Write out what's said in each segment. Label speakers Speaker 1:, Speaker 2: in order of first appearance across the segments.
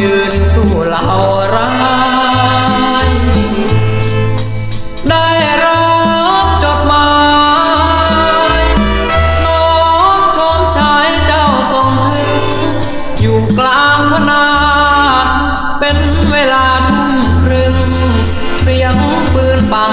Speaker 1: ยืนสู้เหล่าร้ายได้รับจดหมายน้องชมชายเจ้าทรงถึงอยู่กลางพนา เป็นเวลาทุ่มครึ่งเสียงปืนปัง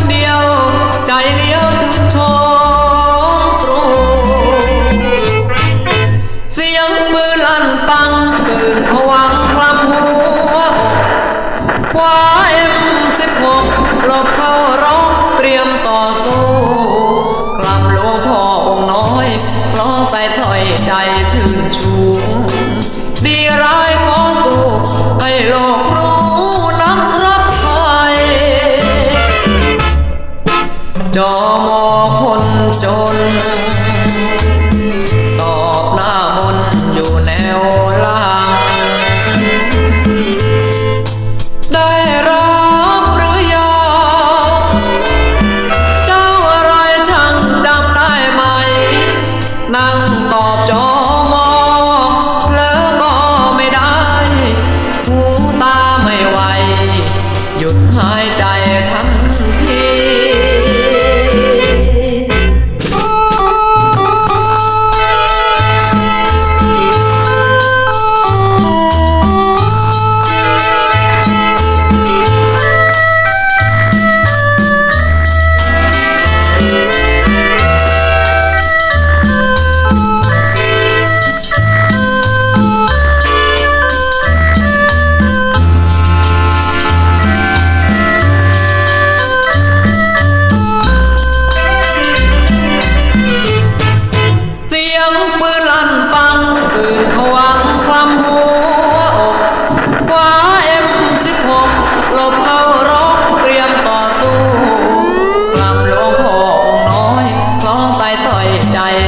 Speaker 1: คนเดียว ใจเลี้ยวถึงชมตรูเสียงปืนลั่นปังตื่นผวังคลำหัวอกคว้าเอ็มสิบหกหลบเข้ารบเตรียมต่อสู้คลำหลวงพ่อองค์น้อยร้องใส่ถอยใจชื่น จอมอคนจน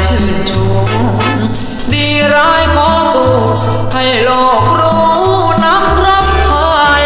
Speaker 1: ชื่นชมดีร้ายของกูให้โลกรู้นักรับภัย